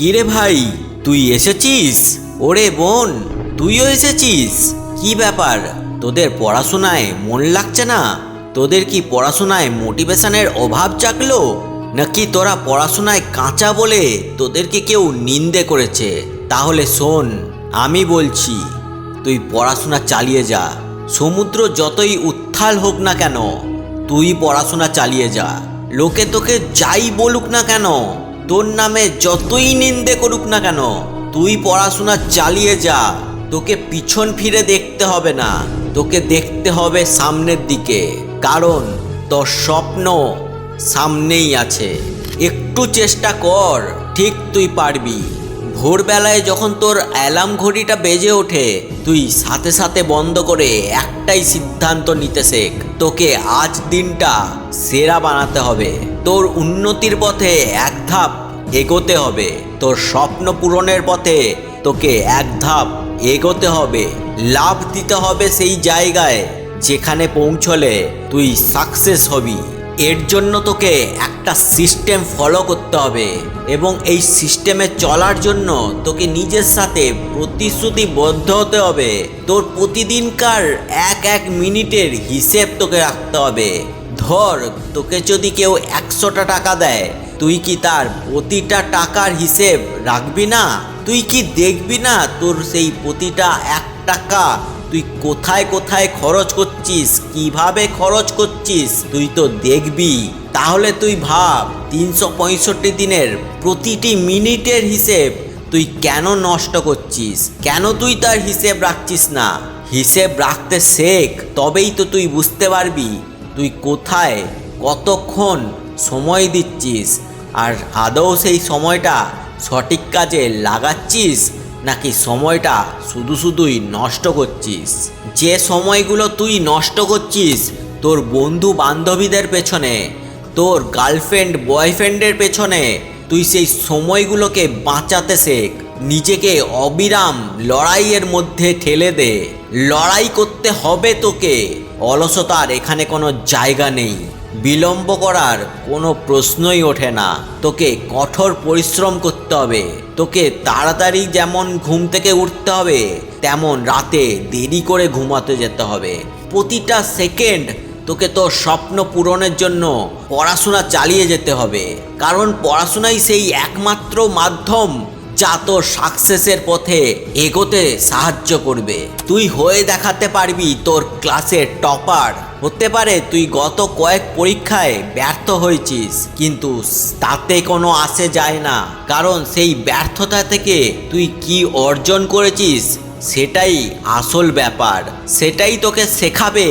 কিরে ভাই, তুই এসেছিস? ওরে বোন, তুইও এসেছিস? কি ব্যাপার? তোদের পড়াশোনায় মন লাগছে না? তোদের কি পড়াশোনায় মোটিভেশনের অভাব জাগলো? নাকি তোরা পড়াশোনায় কাঁচা বলে তোদেরকে কেউ নিন্দে করেছে? তাহলে শোন, আমি বলছি, তুই পড়াশোনা চালিয়ে যা। সমুদ্র যতই উত্থাল হোক না কেন, তুই পড়াশোনা চালিয়ে যা। লোকে তোকে যাই বলুক না কেন তোর নামে যতই নিন্দে করুক না কেন, তুই পড়াশোনা চালিয়ে যা। তোকে পিছন ফিরে দেখতে হবে না। তোকে দেখতে হবে সামনের দিকে। কারণ তোর স্বপ্ন সামনেই আছে। একটু চেষ্টা কর, ঠিক তুই পারবি। ভোরবেলায় যখন তোর অ্যালার্ম ঘড়িটা বেজে ওঠে, তুই সাথে সাথে বন্ধ করে একটাই সিদ্ধান্ত নিতে শেখ। তোকে আজ দিনটা সেরা বানাতে হবে। তোর উন্নতির পথে এক ধাপ এগোতে হবে। তোর স্বপ্ন পূরণের পথে তোকে এক ধাপ এগোতে হবে। লাভ দিতে হবে সেই জায়গায় যেখানে পৌঁছলে তুই সাকসেস হবি। এর জন্য তোকে একটা সিস্টেম ফলো করতে হবে এবং এই সিস্টেমে চলার জন্য তোকে নিজের সাথে প্রতিশ্রুতিবদ্ধ হতে হবে। তোর প্রতিদিনকার এক এক মিনিটের হিসেব তোকে রাখতে হবে। ধর, তোকে যদি কেউ একশোটা টাকা দেয়, তুই কি তার প্রতিটা টাকার হিসেব রাখবি না? তুই কি দেখবি না তোর সেই প্রতিটা এক টাকা? তুই কোথায় কোথায় খরচ করছিস? কীভাবে খরচ করছিস? তুই তো দেখবি। তাহলে তুই ভাব, তিনশো পঁয়ষট্টি দিনের প্রতিটি মিনিটের হিসেব তুই কেন নষ্ট করছিস? কেন তুই তার হিসেব রাখছিস না? হিসেব রাখতে শেখ, তবেই তো তুই বুঝতে পারবি। তুই কোথায়? কতক্ষণ সময় দিচ্ছিস? আর আদৌ সেই সময়টা সঠিক কাজে লাগাচ্ছিস? নাকি সময়টা শুধু শুধুই নষ্ট করছিস? যে সময়গুলো তুই নষ্ট করছিস, তোর বন্ধু বান্ধবীদের পেছনে, তোর গার্লফ্রেন্ড বয়ফ্রেন্ডের পেছনে, তুই সেই সময়গুলোকে বাঁচাতে শেখ। নিজেকে অবিরাম লড়াইয়ের মধ্যে ঠেলে দে। লড়াই করতে হবে তোকে। অলসতার এখানে কোনো জায়গা নেই। বিলম্ব করার কোনো প্রশ্নই ওঠে না। তোকে কঠোর পরিশ্রম করতে হবে। তোকে তাড়াতাড়ি যেমন ঘুম থেকে উঠতে হবে, তেমন রাতে দেরি করে ঘুমাতে যেতে হবে। প্রতিটা সেকেন্ড তোকে তোর স্বপ্ন পূরণের জন্য পড়াশোনা চালিয়ে যেতে হবে। কারণ পড়াশোনাই সেই একমাত্র মাধ্যম যা তোর সাকসেসের পথে এগোতে সাহায্য করবে। তুই হয়ে দেখাতে পারবি তোর ক্লাসের টপার হতে পারে তুই গত কয়েক পরীক্ষায় ব্যর্থ হয়েছিস, কিন্তু তাতে কোনো আসে যায় না। কারণ সেই ব্যর্থতা থেকে তুই কি অর্জন করেছিস, সেটাই আসল ব্যাপার। সেটাই তোকে শেখাবে,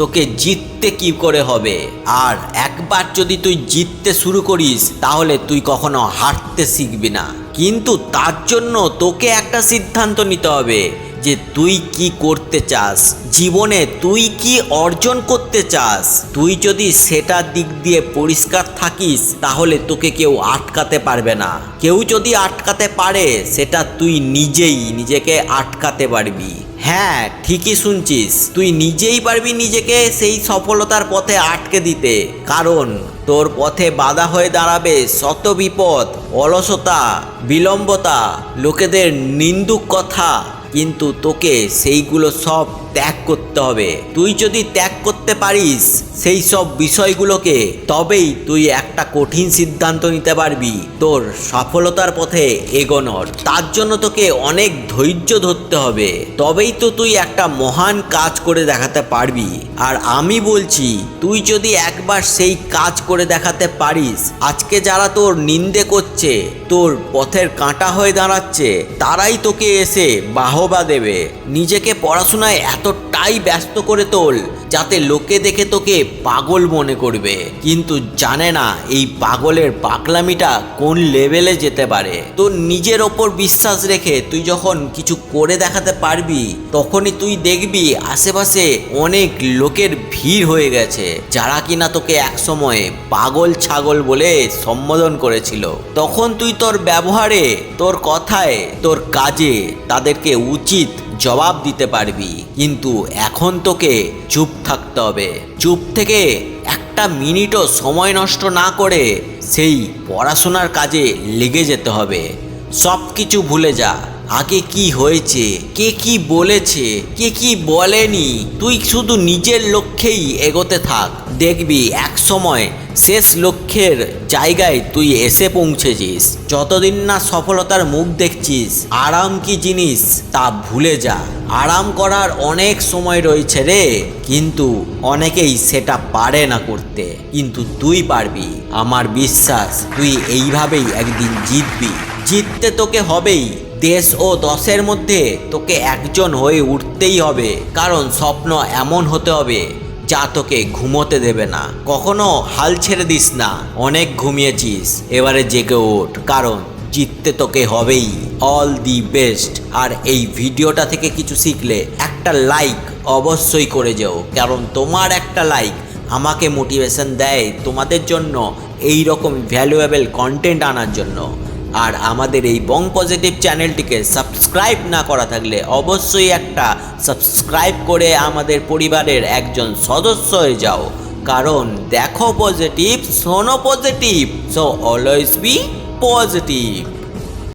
তোকে জিততে কি করে হবে। আর একবার যদি তুই জিততে শুরু করিস, তাহলে তুই কখনো হারতে শিখবি না। কিন্তু তার জন্য তোকে একটা সিদ্ধান্ত নিতে হবে যে তুই কি করতে চাস। জীবনে তুই কি অর্জন করতে চাস। তুই যদি সেটার দিক দিয়ে পরিষ্কার থাকিস, তাহলে তোকে কেউ আটকাতে পারবে না। কেউ যদি আটকাতে পারে, সেটা তুই নিজেই নিজেকে আটকাতে পারবি। হ্যাঁ ঠিকই শুনছিস। তুই নিজেই পারবি নিজেকে সেই সফলতার পথে আটকে দিতে। কারণ তোর পথে বাধা হয়ে দাঁড়াবে শত বিপদ, অলসতা, বিলম্বতা, লোকেদের নিন্দুক কথা। কিন্তু তোকে সেইগুলো সব ত্যাগ করতে হবে। তুই যদি ত্যাগ করতে পারিস, সেই সব বিষয়গুলোকে তবেই তুই একটা কঠিন সিদ্ধান্ত নিতে পারবি। তোর সফলতার পথে এগোনোর। তার জন্য তোকে অনেক ধৈর্য ধরতে হবে। তবেই তো তুই একটা মহান কাজ করে দেখাতে পারবি। আর আমি বলছি, তুই যদি একবার সেই কাজ করে দেখাতে পারিস, আজকে যারা তোর নিন্দে করছে, তোর পথের কাঁটা হয়ে দাঁড়াচ্ছে, তারাই তোকে এসে বাহবা দেবে। নিজেকে পড়াশোনায় এতটাই ব্যস্ত করে তোল যাতে লোকে দেখে তোকে পাগল মনে করবে। কিন্তু জানে না, এই পাগলের পাগলামিটা কোন লেভেলে যেতে পারে। তোর নিজের ওপর বিশ্বাস রেখে তুই যখন কিছু করে দেখাতে পারবি, তখনই তুই দেখবি আশেপাশে অনেক লোকের ভিড় হয়ে গেছে, যারা কিনা তোকে একসময় পাগল ছাগল বলে সম্বোধন করেছিল। তখন তুই তোর ব্যবহারে, তোর কথায়, তোর কাজে তাদেরকে উচিত জবাব দিতে পারবি। কিন্তু এখন তোকে চুপ থাকতে হবে। চুপ থেকে একটা মিনিটও সময় নষ্ট না করে সেই পড়াশোনার কাজে লেগে যেতে হবে। সব কিছু ভুলে যা। আগে কি হয়েছে? কে কি বলেছে? কে কি বলেনি? তুই শুধু নিজের লক্ষ্যেই এগোতে থাক। দেখবি, এক সময় শেষ লক্ষ্যের জায়গায় তুই এসে পৌঁছেছিস। যতদিন না সফলতার মুখ দেখছিস, আরাম কি জিনিস তা ভুলে যা। আরাম করার অনেক সময় রয়েছে রে, কিন্তু অনেকেই সেটা পারে না করতে। কিন্তু তুই পারবি। আমার বিশ্বাস, তুই এইভাবেই একদিন জিতবি। জিততে তোকে হবেই। দেশ ও দশের মধ্যে তোকে একজন হয়ে উঠতেই হবে, কারণ স্বপ্ন এমন হতে হবে যা তোকে ঘুমোতে দেবে না। কখনো হাল ছেড়ে দিস না, অনেক ঘুমিয়েছিস, এবারে জেগে ওঠ, কারণ জিততে তোকে হবেই। All the best. আর এই ভিডিওটা থেকে কিছু শিখলে একটা লাইক অবশ্যই করে যেও, কারণ তোমার একটা লাইক আমাকে মোটিভেশন দেয় তোমাদের জন্য এই রকম ভ্যালুয়েবল কন্টেন্ট আনার জন্য। আর আমাদের এই বং পজিটিভ চ্যানেলটিকে সাবস্ক্রাইব না করা থাকলে অবশ্যই একটা সাবস্ক্রাইব করে আমাদের পরিবারের একজন সদস্য হয়ে যাও। কারণ দেখো পজিটিভ, শোনো positive so always be positive